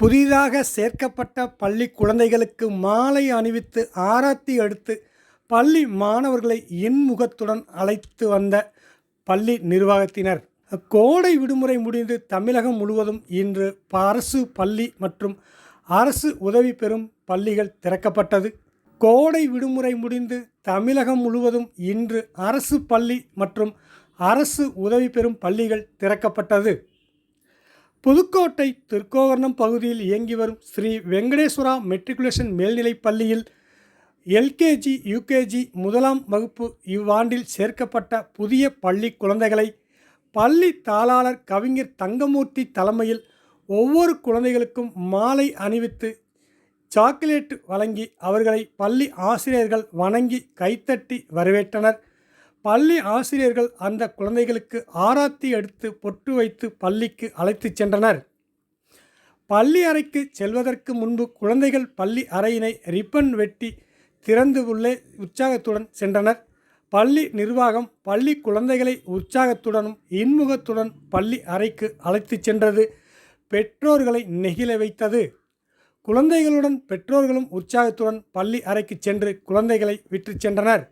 புதிதாக சேர்க்கப்பட்ட பள்ளி குழந்தைகளுக்கு மாலை அணிவித்து ஆராத்தி எடுத்து பள்ளி மாணவர்களை இன்முகத்துடன் அழைத்து வந்த பள்ளி நிர்வாகத்தினர். கோடை விடுமுறை முடிந்து தமிழகம் முழுவதும் இன்று அரசு பள்ளி மற்றும் அரசு உதவி பெறும் பள்ளிகள் திறக்கப்பட்டது. கோடை விடுமுறை முடிந்து தமிழகம் முழுவதும் இன்று அரசு பள்ளி மற்றும் அரசு உதவி பெறும் பள்ளிகள் திறக்கப்பட்டது. புதுக்கோட்டை திருக்கோகர்ணம் பகுதியில் இயங்கி வரும் ஸ்ரீ வெங்கடேஸ்வரா மெட்ரிகுலேஷன் மேல்நிலைப் பள்ளியில் எல்கேஜி யூகேஜி முதலாம் வகுப்பு இவ்வாண்டில் சேர்க்கப்பட்ட புதிய பள்ளி குழந்தைகளை பள்ளி தாளாளர் கவிஞர் தங்கமூர்த்தி தலைமையில் ஒவ்வொரு குழந்தைகளுக்கும் மாலை அணிவித்து சாக்லேட் வழங்கி அவர்களை பள்ளி ஆசிரியர்கள் வணங்கி கைத்தட்டி வரவேற்றனர். பள்ளி ஆசிரியர்கள் அந்த குழந்தைகளுக்கு ஆராத்தி எடுத்து பொட்டு வைத்து பள்ளிக்கு அழைத்துச் சென்றனர். பள்ளி அறைக்கு செல்வதற்கு முன்பு குழந்தைகள் பள்ளி அறையினை ரிப்பன் வெட்டி திறந்து உள்ளே உற்சாகத்துடன் சென்றனர். பள்ளி நிர்வாகம் பள்ளி குழந்தைகளை உற்சாகத்துடனும் இன்முகத்துடன் பள்ளி அறைக்கு அழைத்துச் சென்றது. பெற்றோர்களை நெகிழ வைத்தது. குழந்தைகளுடன் பெற்றோர்களும் உற்சாகத்துடன் பள்ளி அறைக்கு சென்று குழந்தைகளை விட்டுச் சென்றனர்.